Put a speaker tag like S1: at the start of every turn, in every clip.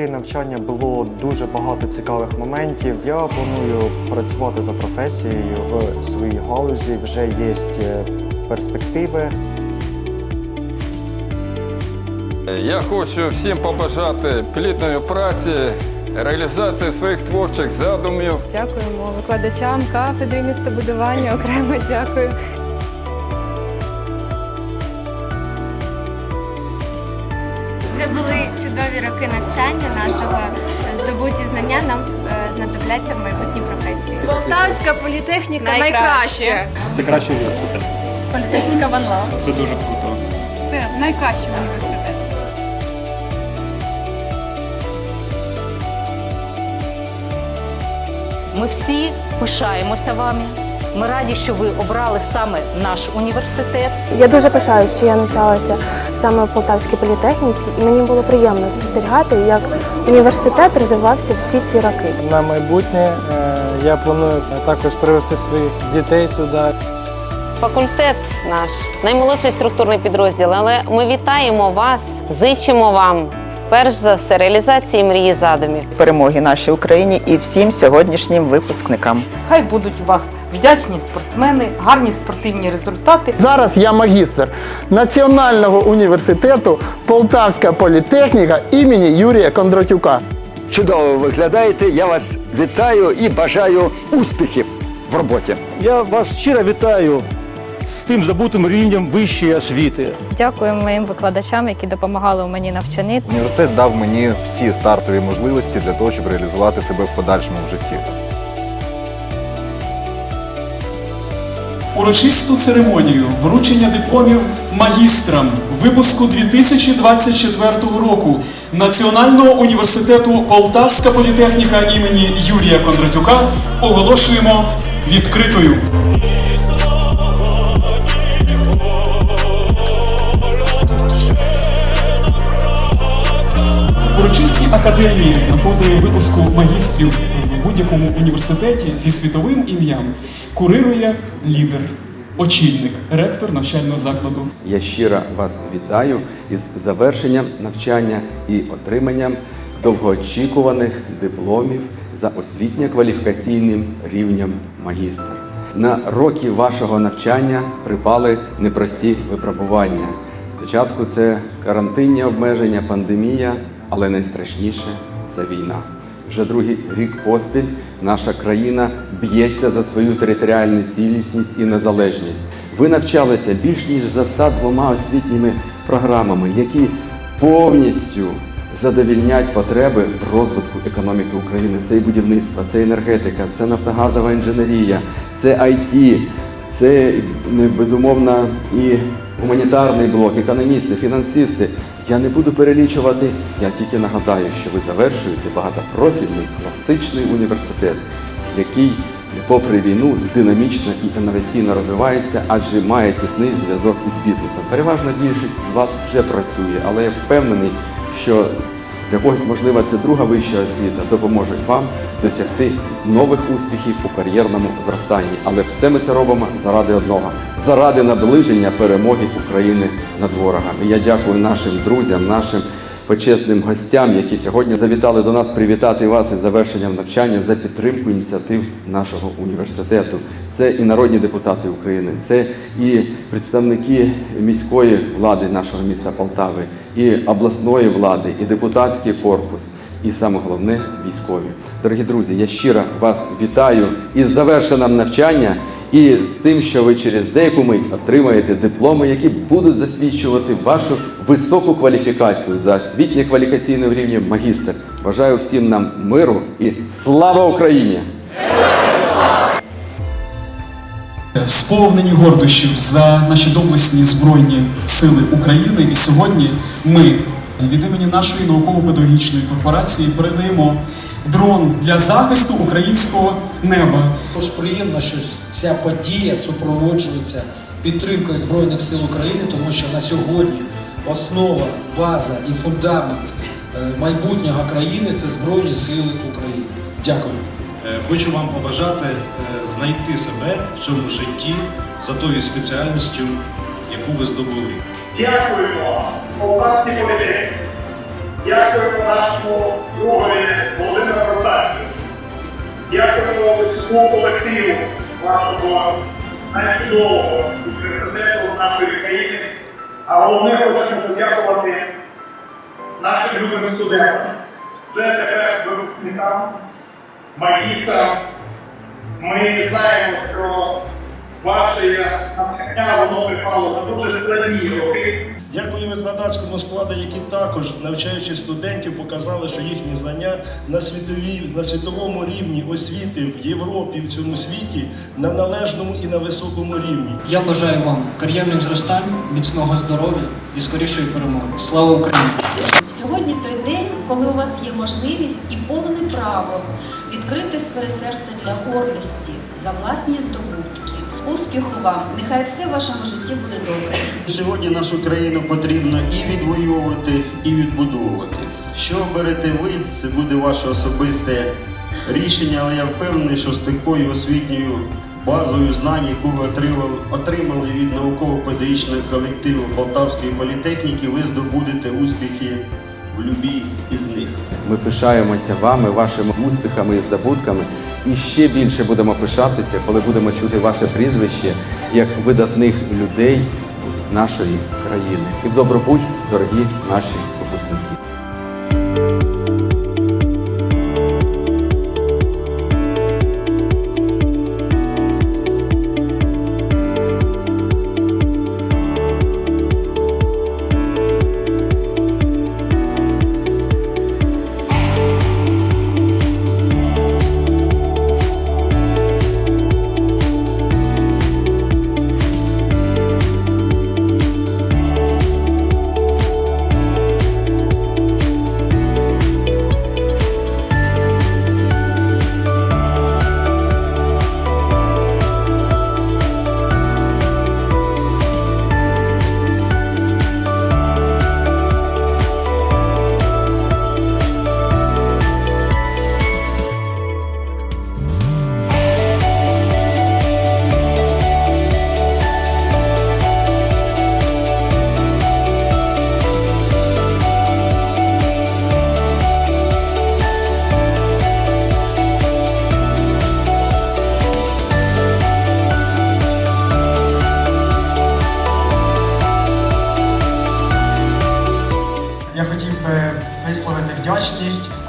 S1: роки навчання було дуже багато цікавих моментів. Я планую працювати за професією в своїй галузі. Вже є е, перспективи.
S2: Я хочу всім побажати плідної праці, реалізації своїх творчих задумів.
S3: Дякуємо викладачам кафедри містобудування. Окремо дякую.
S4: Це були чудові роки навчання нашого. Здобуті знання нам е, знадобляться в майбутній професії.
S3: Полтавська політехніка
S4: Найкраще.
S5: Це кращий університет.
S3: Політехніка ВАНЛА.
S5: Це дуже круто.
S3: Це найкращий університет.
S6: Ми всі пишаємося вами. Ми раді, що ви обрали саме наш університет.
S7: Я дуже пишаюсь, що я навчалася саме в Полтавській політехніці, і мені було приємно спостерігати, як університет розвивався всі ці роки.
S8: На майбутнє е, я планую також привезти своїх дітей сюди.
S9: Факультет наш наймолодший структурний підрозділ, але ми вітаємо вас, зичимо вам перш за все реалізації мрії задумів.
S10: перемоги нашій Україні і всім сьогоднішнім випускникам.
S11: Хай будуть у вас вдячні спортсмени, гарні спортивні результати.
S8: Зараз я магістр Національного університету Полтавська політехніка імені Юрія Кондратюка.
S12: Чудово виглядаєте. Я вас вітаю і бажаю успіхів в роботі.
S5: Я вас щиро вітаю з тим забутим рівнем вищої освіти.
S3: Дякуємо моїм викладачам, які допомагали мені навчани.
S1: Університет дав мені всі стартові можливості для того, щоб реалізувати себе в подальшому в житті.
S13: Урочисту церемонію вручення дипломів магістрам випуску 2024 року Національного університету Полтавська політехніка імені Юрія Кондратюка оголошуємо відкритою. Урочисті академії з нагоди випуску магістрів в будь-якому університеті зі світовим ім'ям курирує лідер, очільник, ректор навчального закладу.
S2: Я щиро вас вітаю із завершенням навчання і отриманням довгоочікуваних дипломів за освітньо-кваліфікаційним рівнем магістр. На роки вашого навчання припали непрості випробування. Спочатку це карантинні обмеження, пандемія, але найстрашніше це війна. Вже другий рік поспіль наша країна б'ється за свою територіальну цілісність і незалежність. Ви навчалися більш ніж за 102 освітніми програмами, які повністю задовільнять потреби в розвитку економіки України. Це і будівництво, це енергетика, це нафтогазова інженерія, це IT, це е, безумовно і гуманітарний блок, економісти, фінансисти. Я не буду перелічувати, я тільки нагадаю, що ви завершуєте багатопрофільний класичний університет, який, попри війну, динамічно і інноваційно розвивається, адже має тісний зв'язок із бізнесом. Переважна більшість з вас вже працює, але я впевнений, що для когось, можливо, це друга вища освіта допоможе вам досягти нових успіхів у кар'єрному зростанні. Але все ми це робимо заради одного заради наближення перемоги України над ворогами. Я дякую нашим друзям, нашим почесним гостям, які сьогодні завітали до нас привітати вас із завершенням навчання за підтримку ініціатив нашого університету. Це і народні депутати України, це і представники міської влади нашого міста Полтави, і обласної влади, і депутатський корпус, і саме головне військові. Дорогі друзі, я щиро вас вітаю із завершенням навчання. І з тим, що ви через деяку мить отримаєте дипломи, які будуть засвідчувати вашу високу кваліфікацію за освітньо кваліфікаційним рівнем магістр. Бажаю всім нам миру і слава Україні!
S13: Сповнені гордощів за наші доблесні збройні сили України. І сьогодні ми від імені нашої науково-педагогічної корпорації передаємо дрон для захисту українського неба.
S14: Тож приємно, що ця подія супроводжується підтримкою Збройних сил України, тому що на сьогодні основа, база і фундамент е, майбутнього країни це Збройні Сили України. Дякую.
S5: Е, хочу вам побажати е, знайти себе в цьому житті за тою спеціальністю, яку ви здобули.
S15: Дякуємо Попасті Володимирі. Дякуємо нашому другові Володимиру Ротацію. Дякуємо всьому колективу вашого найчудового університету нашої країни. А головне хочемо подякувати нашим любим студентам. Вже тепер випускникам магістрам. Ми знаємо, що ваше навчання воно припало на дуже складні роки.
S16: Дякую викладацькому складу, які також, навчаючи студентів, показали, що їхні знання на світовій, на світовому рівні освіти в Європі, в цьому світі на належному і на високому рівні.
S14: Я бажаю вам кар'єрних зростань, міцного здоров'я і скорішої перемоги. Слава Україні!
S17: Сьогодні той день, коли у вас є можливість і повне право відкрити своє серце для гордості за власні здобутки. Успіху вам! Нехай все в вашому житті буде добре.
S18: Сьогодні нашу країну потрібно і відвоювати, і відбудовувати. Що оберете ви, це буде ваше особисте рішення, але я впевнений, що з такою освітньою базою знань, яку ви отримали, отримали від науково-педагогічного колективу Полтавської політехніки, ви здобудете успіхи в любій із них.
S2: Ми пишаємося вами, вашими успіхами і здобутками. І ще більше будемо пишатися, коли будемо чути ваше прізвище як видатних людей нашої країни. І в добробуть, дорогі наші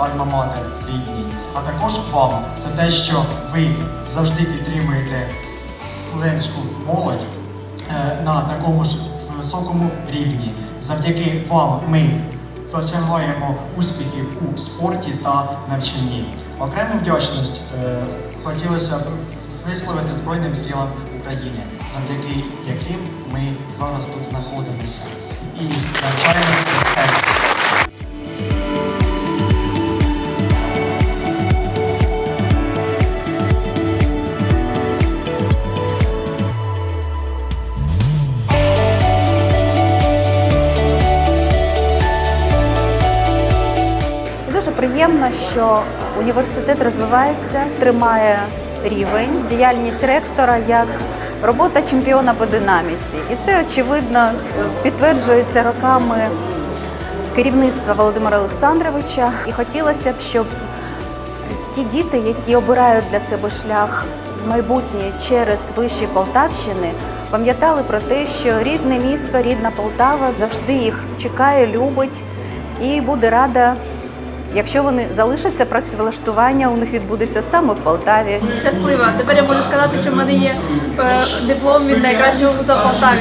S19: Альма-Матер рідній, а також вам за те, що ви завжди підтримуєте студентську молодь е, на такому ж високому рівні. Завдяки вам ми досягаємо успіхів у спорті та навчанні. Окрему вдячність е, хотілося б висловити Збройним силам України, завдяки яким ми зараз тут знаходимося і навчаємося мистецтву.
S20: Що університет розвивається, тримає рівень, діяльність ректора як робота чемпіона по динаміці. І це очевидно підтверджується роками керівництва Володимира Олександровича. І хотілося б, щоб ті діти, які обирають для себе шлях в майбутнє через виші Полтавщини, пам'ятали про те, що рідне місто, рідна Полтава завжди їх чекає, любить і буде рада. Якщо вони залишаться, працевлаштування у них відбудеться саме в Полтаві.
S21: Щаслива. Тепер я можу сказати, що в мене є е, диплом від найкращого вуза в Полтаві.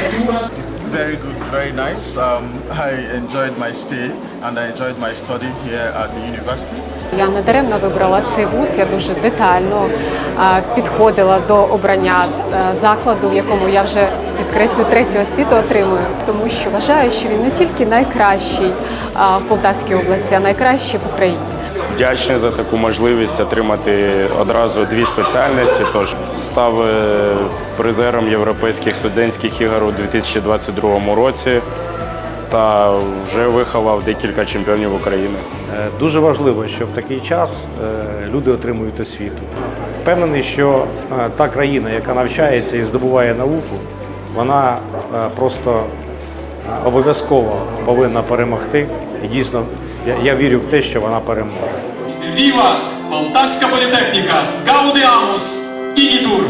S22: Very good, very nice. Um, I enjoyed my stay and I enjoyed my study here at the university.
S23: Я не даремно вибрала цей вуз. Я дуже детально підходила до обрання закладу, в якому я вже підкреслю третю освіту отримую, тому що вважаю, що він не тільки найкращий в Полтавській області, а найкращий в Україні.
S24: Вдячний за таку можливість отримати одразу дві спеціальності. Тож став е, призером європейських студентських ігор у 2022 році та вже виховав декілька чемпіонів України.
S25: Е, Дуже важливо, що в такий час е, люди отримують освіту. Впевнений, що та країна, яка навчається і здобуває науку, вона е, просто е, обов'язково повинна перемогти. І дійсно, я, я вірю в те, що вона переможе.
S13: Віват Полтавська політехніка, Гаудіамус, Ігітур.